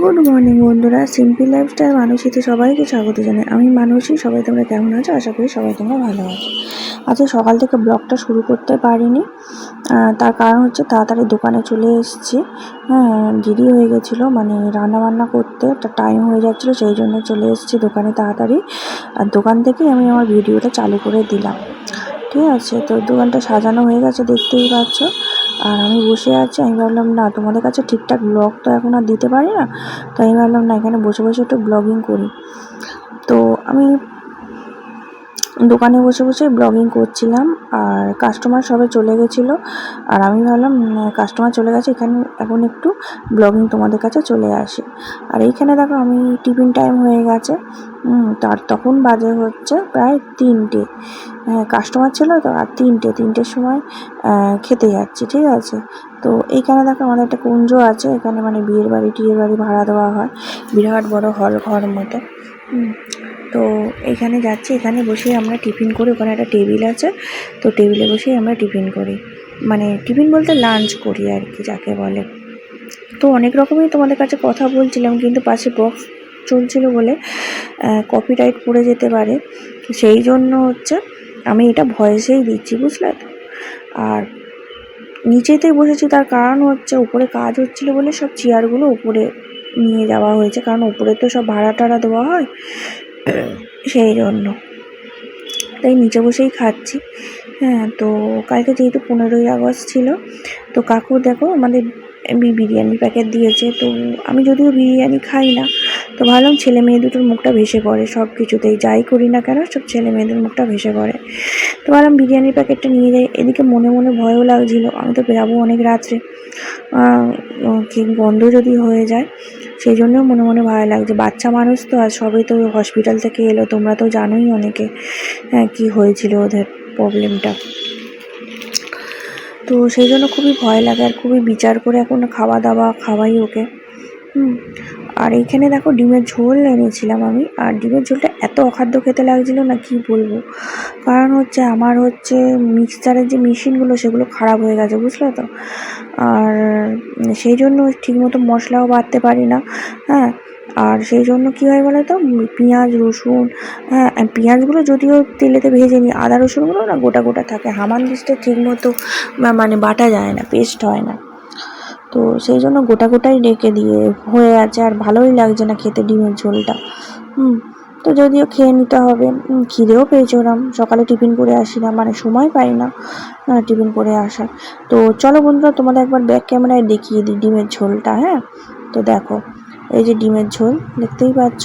Good morning বন্ধুরা। Simple lifestyle মানুষিতে সবাইকে স্বাগত জানাই। আমি মানুষই সবাই তোমরা কেমন আছো? আশা করি সবাই তোমরা ভালো আছো। আজকে সকাল থেকে ব্লগটা শুরু করতে পারিনি। তার কারণ হচ্ছে তাড়াতাড়ি দোকানে চলে এসেছি। হ্যাঁ দেরি হয়ে গেছিল মানে রান্না বান্না করতে একটা টাইম হয়ে যাচ্ছিল, সেই জন্য চলে এসেছি দোকানে তাড়াতাড়ি। আর দোকান থেকেই আমি আমার ভিডিওটা চালু করে দিলাম। ঠিক আছে, তো দোকানটা সাজানো হয়ে গেছে, দেখতেই পাচ্ছ। আর আমি বসে আছি, আমি ভাবলাম, না, তোমাদের কাছে ঠিকঠাক ব্লগ তো এখন আর দিতে পারি না। তো আমি ভাবলাম, না, এখানে বসে বসে একটু ব্লগিং করি। তো আমি দোকানে বসে বসে ব্লগিং করছিলাম আর কাস্টমার সবে চলে গেছিল। আর আমি ভাবলাম কাস্টমার চলে গেছে, এখানে এখন একটু ব্লগিং তোমাদের কাছে চলে আসে। আর এইখানে দেখো, আমি টিফিন টাইম হয়ে গেছে। তার তখন বাজে হচ্ছে প্রায় তিনটে। কাস্টমার ছিল তো, আর তিনটে, তিনটের সময় খেতে যাচ্ছি, ঠিক আছে? তো এইখানে দেখো, আমাদের একটা কুঞ্জ আছে, এখানে মানে বিয়ের বাড়ি, টিয়ের বাড়ি ভাড়া দেওয়া হয়। বিরাট বড় হল ঘর মতো। তো এখানে যাচ্ছি, এখানে বসেই আমরা টিফিন করি, ওখানে একটা টেবিল আছে, তো টেবিলে বসেই আমরা টিফিন করি। মানে টিফিন বলতে লাঞ্চ করি আর কি, যাকে বলে। তো অনেক রকমই তোমাদের কাছে কথা বলছিলাম, কিন্তু পাশে বক্স চলছিল বলে কপিরাইট পড়ে যেতে পারে। সেই জন্য হচ্ছে আমি এটা ভয়েসেই দিচ্ছি, বুঝলে আর নিচেতেই বসেছি, তার কারণ হচ্ছে উপরে কাজ হচ্ছিল বলে সব চেয়ারগুলো উপরে নিয়ে যাওয়া হয়েছে, কারণ উপরে তো সব ভাড়া টাড়া দেওয়া হয়। সেই জন্য তাই নিচে বসেই খাচ্ছি। হ্যাঁ তো কালকে যেহেতু পনেরোই আগস্ট ছিল, তো কাকু দেখো আমাদের বিরিয়ানি প্যাকেট দিয়েছে, তো আমি যদিও বিরিয়ানি খাই না, তো ভাবলাম ছেলে মেয়ে দুটোর মুখটা ভেসে পড়ে সব কিছুতেই যাই করি না কেন, সব ছেলে মেয়েদের মুখটা ভেসে পড়ে। তো ভাবলাম বিরিয়ানির প্যাকেটটা নিয়ে যাই। এদিকে মনে মনে ভয়ও লাগছিল, আমি তো বেরাবো অনেক রাত্রে। কি গন্ধ যদি হয়ে যায় সেই জন্যও মনে মনে ভয় লাগছে। বাচ্চা মানুষ তো, আর সবই তো হসপিটাল থেকে এলো। তোমরা তো জানোই অনেকে হ্যাঁ কী হয়েছিল ওদের প্রবলেমটা তো সেই জন্য খুবই ভয় লাগে, আর খুবই বিচার করে এখন খাওয়া দাওয়া খাওয়াই ওকে। হুম, আর এইখানে দেখো ডিমের ঝোল এনেছিলাম আমি, আর ডিমের ঝোলটা এত অখাদ্য খেতে লাগছিল না কি বলব? কারণ হচ্ছে আমার হচ্ছে মিক্সচারের যে মেশিনগুলো সেগুলো খারাপ হয়ে গেছে, বুঝলে তো? আর সেই জন্য ঠিকমতো মশলাও বাটতে পারি না হ্যাঁ? আর সেই জন্য কী হয় বলো তো পেঁয়াজ, রসুন হ্যাঁ পেঁয়াজগুলো যদিও তেলেতে ভেজে নিই, আদা, রসুনগুলো না গোটা গোটা থাকে হামান দিসটা ঠিক মতো মানে বাটা যায় না পেস্ট হয় না। তো সেই জন্য গোটা গোটাই রেখে দিয়ে হয়ে আছে, আর ভালোই লাগছে না খেতে ডিমের ঝোলটা, হুম। তো যদিও খেয়ে নিতে হবে। খিদেও পেয়েছে ওরম সকালে টিফিন করে আসি না মানে সময় পাই না টিফিন করে আসার। তো চলো বন্ধুরা, তোমাদের একবার ব্যাক ক্যামেরায় দেখিয়ে দিই ডিমের ঝোলটা হ্যাঁ? তো দেখো, এই যে ডিমের ঝোল, দেখতেই পাচ্ছ।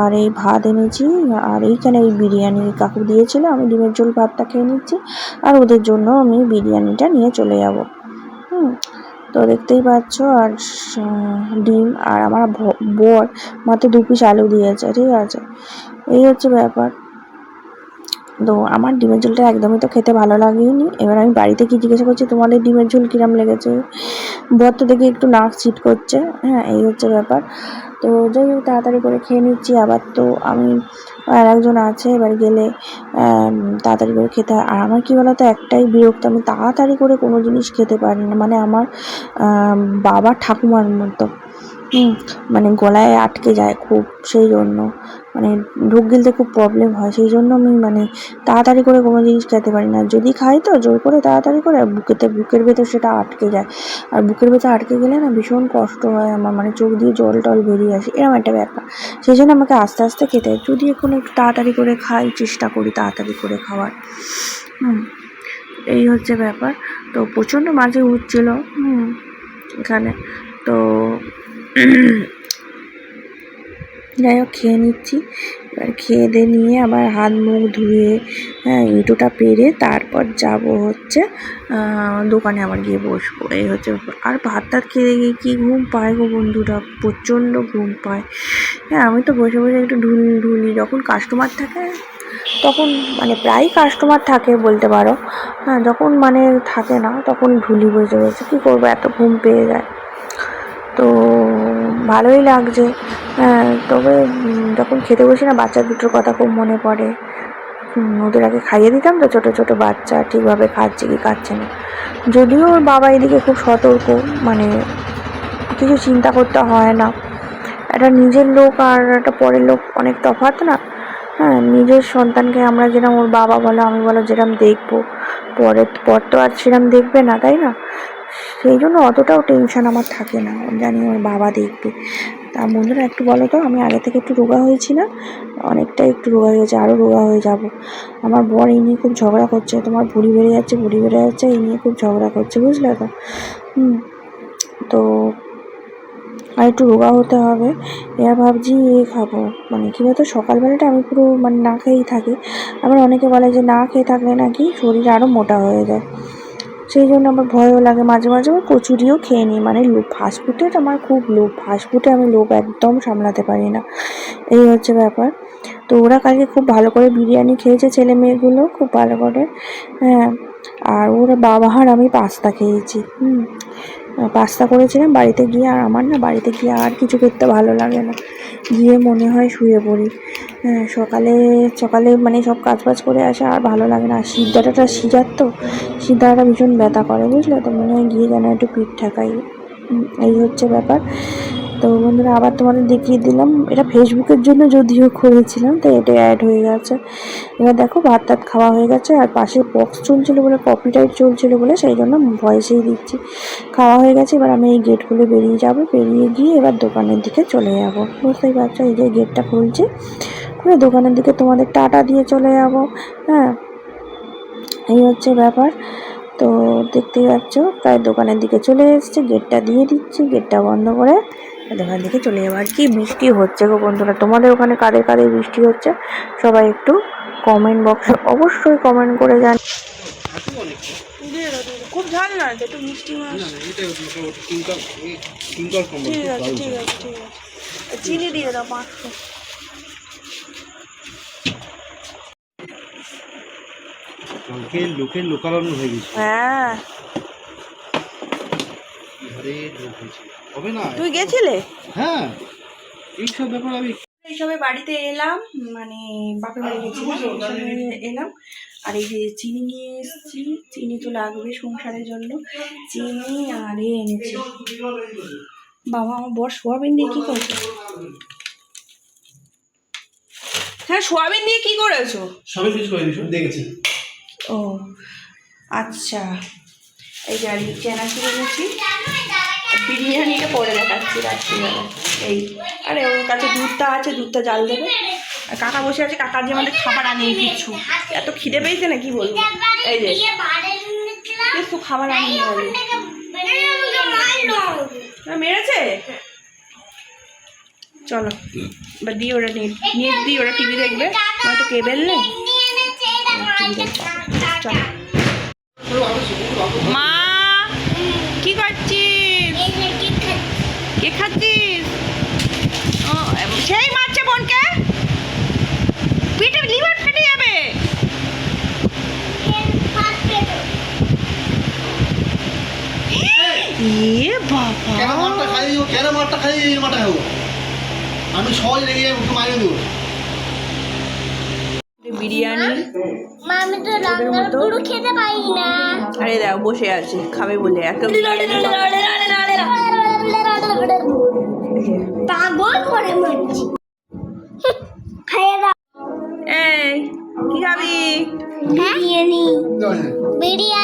আর এই ভাত এনেছি, আর এইখানে এই বিরিয়ানি কাকু দিয়েছিল, আমি ডিমের ঝোল ভাতটা খেয়ে নিচ্ছি। আর ওদের জন্য আমি বিরিয়ানিটা নিয়ে চলে যাব। হুম তো দেখতেই পাচ্ছ, আর ডিম আর আমার বর মাত্র দু পিস আলু দিয়েছে, ঠিক আছে? এই হচ্ছে ব্যাপার। তো আমার ডিমের ঝোলটা একদমই তো খেতে ভালো লাগেনি। এবার আমি বাড়িতে কি জিজ্ঞাসা করছি তোমাদের ডিমের ঝোল কিরাম লেগেছে? বর তো দেখি একটু নাক চিট করছে। হ্যাঁ এই হচ্ছে ব্যাপার। তো যাই হোক তাড়াতাড়ি করে খেয়ে নিচ্ছি। আবার তো আমি আর একজন আছে এবার গেলে তাড়াতাড়ি করে খেতে হয়। আর আমার কী বলতো একটাই বিরক্ত আমি তাড়াতাড়ি করে কোনো জিনিস খেতে পারি না। মানে আমার আম, বাবা ঠাকুমার মতো। মানে গলায় আটকে যায় খুব, সেই জন্য। মানে ঢোক গিলতে খুব প্রবলেম হয়, সেই জন্য আমি মানে তাড়াতাড়ি করে কোনো জিনিস খেতে পারি না। যদি খাই তো জোর করে তাড়াতাড়ি করে বুকেতে, বুকের ভেতর সেটা আটকে যায়। আর বুকের ভেতর আটকে গেলে না ভীষণ কষ্ট হয় আমার মানে চোখ দিয়ে জল টল বেরিয়ে আসে, এরকম একটা ব্যাপার। সেই জন্য আমাকে আস্তে আস্তে খেতে হয়। যদি এখন একটু তাড়াতাড়ি করে খাই, চেষ্টা করি তাড়াতাড়ি করে খাওয়ার। হুম, এই হচ্ছে ব্যাপার। তো প্রচণ্ড মাঝে উঠছিল, হুম, এখানে। তো যাই হোক খেয়ে নিচ্ছি। এবার খেয়ে দিয়ে নিয়ে আবার হাত মুখ ধুয়ে হ্যাঁ ইঁটুটা পেরে তারপর যাব হচ্ছে দোকানে আবার গিয়ে বসবো। এই হচ্ছে আর ভাত টাত খেয়ে গিয়ে কী ঘুম পায় গো বন্ধুরা? প্রচণ্ড ঘুম পায়। হ্যাঁ আমি তো বসে বসে একটু ঢুল ঢুলি যখন কাস্টমার থাকে, তখন মানে প্রায়ই কাস্টমার থাকে বলতে পারো। হ্যাঁ যখন মানে থাকে না, তখন ঢুলি বসে বসে। কী করব? এত ঘুম পেয়ে যায়। তো ভালোই লাগছে। হ্যাঁ তবে যখন খেতে বসি না, বাচ্চা দুটোর কথা খুব মনে পড়ে। ওদের আগে খাইয়ে দিতাম তো, ছোটো ছোটো বাচ্চা ঠিকভাবে খাচ্ছে কি খাচ্ছে না। যদিও ওর বাবা এদিকে খুব সতর্ক মানে কিছু চিন্তা করতে হয় না। একটা নিজের লোক আর একটা পরের লোক অনেক তফাৎ না। হ্যাঁ নিজের সন্তানকে আমরা যেরকম ওর বাবা বলো, আমি বলো যেরকম দেখব। পরের, পর তো আর সেরকম দেখবে না, তাই না? সেই জন্য অতটাও টেনশন আমার থাকে না। জানি ওর বাবা দেখবে। তা বন্ধুরা, একটু বলো তো, আমি আগে থেকে একটু রোগা হয়েছি না? অনেকটাই একটু রোগা হয়েছে আরও রোগা হয়ে যাব। আমার বর এই নিয়ে খুব ঝগড়া করছে, তোমার ভুড়ি বেড়ে যাচ্ছে ভুড়ি বেড়ে যাচ্ছে, এই নিয়ে খুব ঝগড়া করছে, বুঝলে তো? হুম, তো আর একটু রোগা হতে হবে। এবার ভাবছি এ খাব। মানে কী বলতো, সকালবেলাটা আমি পুরো মানে না খেয়েই থাকি। আবার অনেকে বলে যে না খেয়ে থাকলে নাকি শরীর আরও মোটা হয়ে যায়। সেই জন্য আমার ভয়ও লাগে মাঝে মাঝে আমি কচুরিও খেয়ে নিই। মানে লোভ ফাস্টফুডের আমার খুব লোভ ফাস্টফুডে আমি লোভ একদম সামলাতে পারি না। এই হচ্ছে ব্যাপার। তো ওরা কালকে খুব ভালো করে বিরিয়ানি খেয়েছে ছেলে মেয়েগুলো, খুব ভালো করে। হ্যাঁ আর ওরা বাবা আর আমি পাস্তা খেয়েছি। হুম, পাস্তা করেছিলাম বাড়িতে গিয়ে, আর আমার না বাড়িতে গিয়ে আর কিছু করতে ভালো লাগে না। গিয়ে মনে হয় শুয়ে পড়ি। হ্যাঁ সকালে সকালে মানে সব কাজ বাজ করে আসা আর ভালো লাগে না। আর সিদ্ধাটাটা সিজার তো সিদ্ধাটা ভীষণ ব্যথা করে, বুঝলে? তো মনে হয় গিয়ে যেন একটু পিঠ ঠাকাই। এই হচ্ছে ব্যাপার। তো বন্ধুরা, আবার তোমাদের দেখিয়ে দিলাম। এটা ফেসবুকের জন্য যদিও করেছিলাম তো এটা অ্যাড হয়ে গেছে। এবার দেখো, ভাত টাত খাওয়া হয়ে গেছে, আর পাশে বক্স চলছিল বলে কপিরাইট চলছিল বলে, সেই জন্য ভয়েসেই দিচ্ছি। খাওয়া হয়ে গেছে, এবার আমি এই গেট খুলে বেরিয়ে যাব। বেরিয়ে গিয়ে এবার দোকানের দিকে চলে যাব। বুঝতেই পারছ, এই যে গেটটা খুলছি। খুলে দোকানের দিকে তোমাদের টাটা দিয়ে চলে যাব। হ্যাঁ এই হচ্ছে ব্যাপার। তো দেখতেই পাচ্ছ প্রায় দোকানের দিকে চলে এসেছে গেটটা দিয়ে দিচ্ছি গেটটা বন্ধ করে দোকান দিকে চলে যাব। আর কি বৃষ্টি হচ্ছে গো বন্ধুরা তোমাদের ওখানে কাদের কাদের বৃষ্টি হচ্ছে? সবাই একটু কমেন্ট বক্সে অবশ্যই কমেন্ট করে জান খুব ঝাল না একটু মিষ্টি মাছ। ঠিক আছে ঠিক আছে ঠিক আছে। চিনি দিয়ে দাও পাঁচশো। কালকে লোকের লোকারণ্য হয়ে গেছে। হ্যাঁ। ঘরে লোক হয়েছে। হবে না? তুই গেছিলে? হ্যাঁ। এইসব ব্যাপার আমি এইসবে বাড়িতে এলাম মানে বাপের বাড়ি গেছিলাম এলাম। আর এই যে চিনি নিয়ে এসেছি চিনি তো লাগবে সংসারের জন্য। চিনি আর এ এনেছি। বাবা আমার বর সোয়াবিন দিয়ে কি করেছ? হ্যাঁ সোয়াবিন দিয়ে কি করেছ? সবই কিছু করে দিয়েছি দেখেছি ও আচ্ছা। এই যে আর চানাচুর এনেছি আর বিরিয়ানিটা পরে দেখাচ্ছি রাত্রিবেলা। এই, আরে ওর কাছে দুধটা আছে, দুধটা জাল দেবে। কাকা বসে আছে কাকার যে আমাদের খাবার আনিয়ে কিছু এত খিদে পেয়েছে না কি বলব? এই যে। কিছু খাবার আনিয়ে বলে মেরেছে? চলো, এবার দিয়ে ওরা নেট নেট ওরা টিভি দেখবে। কেবেল নেই? মা কি করছিস? কে খাচ্ছিস? সেই মারছে বোনকে। পিঠে লিভার ফেটে যাবে। এ বাবা। কেন মারটা খাই কেন মারটা খাই এই মারটা খাব। আমি সহজ লেগে মারিয়ে দেবো। বিরিয়ানি। আরে দাও বসে আছি খাবে বলে এত কি খাবি? বিরিয়ানি। বিরিয়ানি